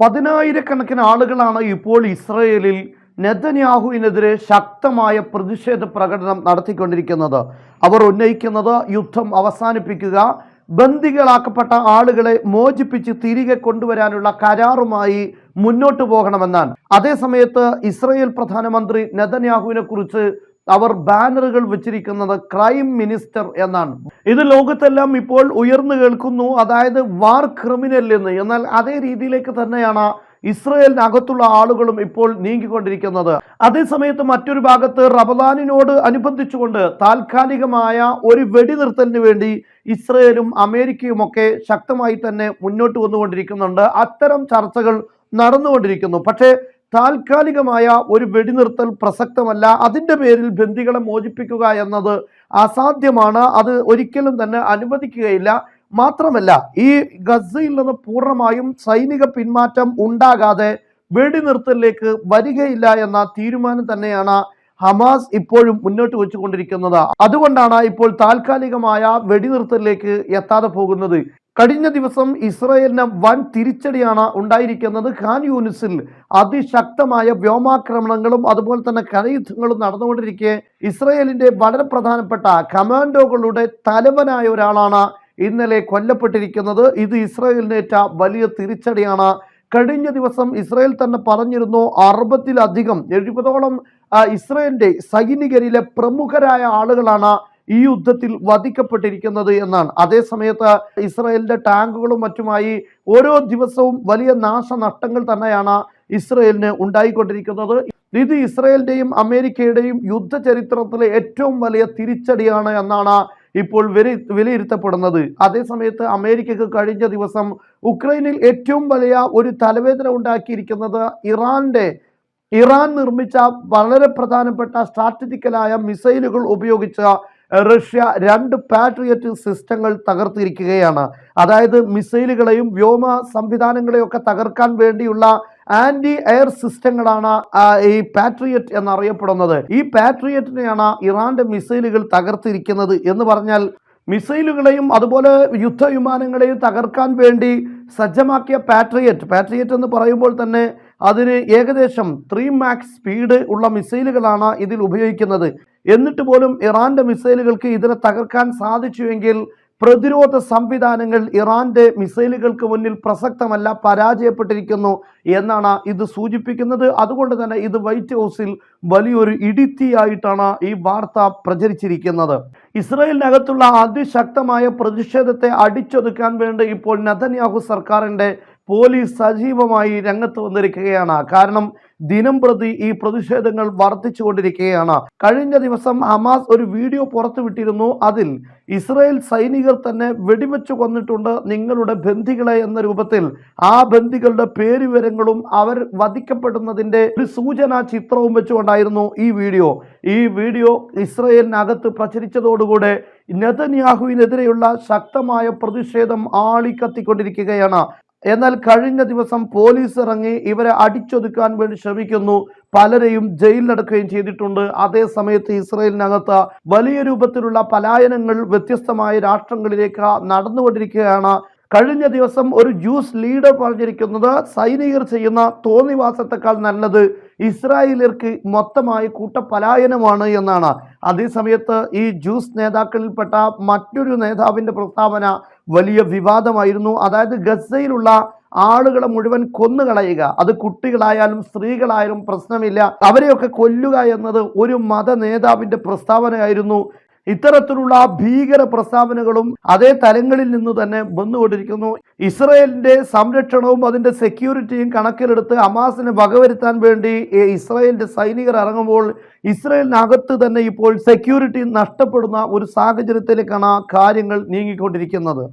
പതിനായിരക്കണക്കിന് ആളുകളാണ് ഇപ്പോൾ ഇസ്രയേലിൽ നെതന്യാഹുവിനെതിരെ ശക്തമായ പ്രതിഷേധ പ്രകടനം നടത്തിക്കൊണ്ടിരിക്കുന്നത്. അവർ ഉന്നയിക്കുന്നത് യുദ്ധം അവസാനിപ്പിക്കുക ബന്ദികളാക്കപ്പെട്ട ആളുകളെ മോചിപ്പിച്ച് തിരികെ കൊണ്ടുവരാനുള്ള കരാറുമായി മുന്നോട്ടു പോകണമെന്നാണ്. അതേസമയത്ത് ഇസ്രയേൽ പ്രധാനമന്ത്രി നെതന്യാഹുവിനെ കുറിച്ച് അവർ ബാനറുകൾ വെച്ചിരിക്കുന്നത് ക്രൈം മിനിസ്റ്റർ എന്നാണ്. ഇത് ലോകത്തെല്ലാം ഇപ്പോൾ ഉയർന്നു കേൾക്കുന്നു. അതായത് വാർ ക്രിമിനൽ എന്ന്. എന്നാൽ അതേ രീതിയിലേക്ക് തന്നെയാണ് ഇസ്രയേലിനകത്തുള്ള ആളുകളും ഇപ്പോൾ നീങ്ങിക്കൊണ്ടിരിക്കുന്നത്. അതേസമയത്ത് മറ്റൊരു ഭാഗത്ത് റമദാനിനോട് അനുബന്ധിച്ചുകൊണ്ട് താൽക്കാലികമായ ഒരു വെടിനിർത്തലിന് വേണ്ടി ഇസ്രയേലും അമേരിക്കയും ഒക്കെ ശക്തമായി തന്നെ മുന്നോട്ട് വന്നുകൊണ്ടിരിക്കുന്നുണ്ട്. അത്തരം ചർച്ചകൾ നടന്നുകൊണ്ടിരിക്കുന്നു. പക്ഷേ താൽക്കാലികമായ ഒരു വെടിനിർത്തൽ പ്രസക്തമല്ല. അതിന്റെ പേരിൽ ബന്ദികളെ മോചിപ്പിക്കുക എന്നത് അസാധ്യമാണ്. അത് ഒരിക്കലും തന്നെ അനുവദിക്കുകയില്ല. മാത്രമല്ല ഈ ഗസയിൽ നിന്ന് പൂർണമായും സൈനിക പിന്മാറ്റം ഉണ്ടാകാതെ വെടിനിർത്തലിലേക്ക് വരികയില്ല എന്ന തീരുമാനം തന്നെയാണ് ഹമാസ് ഇപ്പോഴും മുന്നോട്ട് വെച്ചുകൊണ്ടിരിക്കുന്നത്. അതുകൊണ്ടാണ് ഇപ്പോൾ താൽക്കാലികമായ വെടിനിർത്തലിലേക്ക് എത്താതെ പോകുന്നത്. കഴിഞ്ഞ ദിവസം ഇസ്രയേലിന് വൻ തിരിച്ചടിയാണ് ഉണ്ടായിരിക്കുന്നത്. ഖാൻ യൂനിസിൽ അതിശക്തമായ വ്യോമാക്രമണങ്ങളും അതുപോലെ തന്നെ കരയുദ്ധങ്ങളും നടന്നുകൊണ്ടിരിക്കെ ഇസ്രയേലിന്റെ വളരെ പ്രധാനപ്പെട്ട കമാൻഡോകളുടെ തലവനായ ഒരാളാണ് ഇന്നലെ കൊല്ലപ്പെട്ടിരിക്കുന്നത്. ഇത് ഇസ്രയേലിനേറ്റ വലിയ തിരിച്ചടിയാണ്. കഴിഞ്ഞ ദിവസം ഇസ്രയേൽ തന്നെ പറഞ്ഞിരുന്നു അറുപത്തിലധികം എഴുപതോളം ഇസ്രയേലിന്റെ സൈനികരിലെ പ്രമുഖരായ ആളുകളാണ് ഈ യുദ്ധത്തിൽ വധിക്കപ്പെട്ടിരിക്കുന്നത് എന്നാണ്. അതേസമയത്ത് ഇസ്രയേലിന്റെ ടാങ്കുകളും മറ്റുമായി ഓരോ ദിവസവും വലിയ നാശനഷ്ടങ്ങൾ തന്നെയാണ് ഇസ്രയേലിന് ഉണ്ടായിക്കൊണ്ടിരിക്കുന്നത്. ഇത് ഇസ്രയേലിന്റെയും അമേരിക്കയുടെയും യുദ്ധ ചരിത്രത്തിലെ ഏറ്റവും വലിയ തിരിച്ചടിയാണ് എന്നാണ് ഇപ്പോൾ വില വിലയിരുത്തപ്പെടുന്നത്. അതേസമയത്ത് അമേരിക്കക്ക് കഴിഞ്ഞ ദിവസം ഉക്രൈനിൽ ഏറ്റവും വലിയ ഒരു തലവേദന ഉണ്ടാക്കിയിരിക്കുന്നത് ഇറാന്റെ ഇറാൻ നിർമ്മിച്ച വളരെ പ്രധാനപ്പെട്ട സ്ട്രാറ്റജിക്കലായ മിസൈലുകൾ ഉപയോഗിച്ച റഷ്യ രണ്ട് പാട്രിയറ്റ് സിസ്റ്റങ്ങൾ തകർത്തിരിക്കുകയാണ്. അതായത് മിസൈലുകളെയും വ്യോമ സംവിധാനങ്ങളെയും ഒക്കെ തകർക്കാൻ വേണ്ടിയുള്ള ആന്റി എയർ സിസ്റ്റങ്ങളാണ് ഈ പാട്രിയറ്റ് എന്നറിയപ്പെടുന്നത്. ഈ പാട്രിയറ്റിനെയാണ് ഇറാന്റെ മിസൈലുകൾ തകർത്തിരിക്കുന്നത് എന്ന് പറഞ്ഞാൽ മിസൈലുകളെയും അതുപോലെ യുദ്ധവിമാനങ്ങളെയും തകർക്കാൻ വേണ്ടി സജ്ജമാക്കിയ പാട്രിയറ്റ് പാട്രിയറ്റ് എന്ന് പറയുമ്പോൾ തന്നെ അതിന് ഏകദേശം ത്രീ മാക്സ് സ്പീഡ് ഉള്ള മിസൈലുകളാണ് ഇതിൽ ഉപയോഗിക്കുന്നത്. എന്നിട്ട് പോലും ഇറാന്റെ മിസൈലുകൾക്ക് ഇതിനെ തകർക്കാൻ സാധിച്ചുവെങ്കിൽ പ്രതിരോധ സംവിധാനങ്ങൾ ഇറാന്റെ മിസൈലുകൾക്ക് മുന്നിൽ പ്രസക്തമല്ല പരാജയപ്പെട്ടിരിക്കുന്നു എന്നാണ് ഇത് സൂചിപ്പിക്കുന്നത്. അതുകൊണ്ട് തന്നെ ഇത് വൈറ്റ് ഹൗസിൽ വലിയൊരു ഇടിത്തിയായിട്ടാണ് ഈ വാർത്ത പ്രചരിച്ചിരിക്കുന്നത്. ഇസ്രയേലിനകത്തുള്ള അതിശക്തമായ പ്രതിഷേധത്തെ അടിച്ചൊതുക്കാൻ വേണ്ടി ഇപ്പോൾ നതന്യാഹു സർക്കാരിന്റെ പോലീസ് സജീവമായി രംഗത്ത് വന്നിരിക്കുകയാണ്. കാരണം ദിനം പ്രതി ഈ പ്രതിഷേധങ്ങൾ വർദ്ധിച്ചുകൊണ്ടിരിക്കുകയാണ് കഴിഞ്ഞ ദിവസം ഹമാസ് ഒരു വീഡിയോ പുറത്തുവിട്ടിരുന്നു അതിൽ ഇസ്രായേൽ സൈനികർ തന്നെ വെടിവെച്ചു കൊന്നിട്ടുണ്ട് നിങ്ങളുടെ ബന്ധികളെ എന്ന രൂപത്തിൽ. ആ ബന്ധികളുടെ പേരുവിവരങ്ങളും അവർ വധിക്കപ്പെടുന്നതിന്റെ ഒരു സൂചന ചിത്രവും വെച്ചുകൊണ്ടായിരുന്നു ഈ വീഡിയോ. ഈ വീഡിയോ ഇസ്രയേലിനകത്ത് പ്രചരിച്ചതോടുകൂടെ നെതന്യാഹുവിനെതിരെയുള്ള ശക്തമായ പ്രതിഷേധം ആളിക്കത്തിക്കൊണ്ടിരിക്കുകയാണ്. എന്നാൽ കഴിഞ്ഞ ദിവസം പോലീസ് ഇറങ്ങി ഇവരെ അടിച്ചൊതുക്കാൻ വേണ്ടി ശ്രമിക്കുന്നു. പലരെയും ജയിലിലടക്കുകയും ചെയ്തിട്ടുണ്ട്. അതേ സമയത്ത് ഇസ്രയേലിനകത്ത് വലിയ രൂപത്തിലുള്ള പലായനങ്ങൾ വ്യത്യസ്തമായ രാഷ്ട്രങ്ങളിലേക്ക് നടന്നുകൊണ്ടിരിക്കുകയാണ്. കഴിഞ്ഞ ദിവസം ഒരു ജ്യൂസ് ലീഡർ പറഞ്ഞിരിക്കുന്നത് സൈനികർ ചെയ്യുന്ന തോന്നിവാസത്തെക്കാൾ നല്ലത് ഇസ്രായേലിയർക്ക് മൊത്തമായി കൂട്ടപലായനമാണ് എന്നാണ്. അതേസമയത്ത് ഈ ജ്യൂസ് നേതാക്കളിൽപ്പെട്ട മറ്റൊരു നേതാവിന്റെ പ്രസ്താവന വലിയ വിവാദമായിരുന്നു. അതായത് ഗസയിലുള്ള ആളുകളെ മുഴുവൻ കൊന്നുകളയുക. അത് കുട്ടികളായാലും സ്ത്രീകളായാലും പ്രശ്നമില്ല. അവരെയൊക്കെ കൊല്ലുക എന്നത് ഒരു മത നേതാവിന്റെ പ്രസ്താവനയായിരുന്നു. ഇത്തരത്തിലുള്ള ഭീകര പ്രസ്താവനകളും അതേ തലങ്ങളിൽ നിന്ന് തന്നെ വന്നുകൊണ്ടിരിക്കുന്നു. ഇസ്രയേലിന്റെ സംരക്ഷണവും അതിന്റെ സെക്യൂരിറ്റിയും കണക്കിലെടുത്ത് അമാസിനെ വകവരുത്താൻ വേണ്ടി ഇസ്രയേലിന്റെ സൈനികർ ഇറങ്ങുമ്പോൾ ഇസ്രയേലിനകത്ത് തന്നെ ഇപ്പോൾ സെക്യൂരിറ്റി നഷ്ടപ്പെടുന്ന ഒരു സാഹചര്യത്തിലേക്കാണ് കാര്യങ്ങൾ നീങ്ങിക്കൊണ്ടിരിക്കുന്നത്.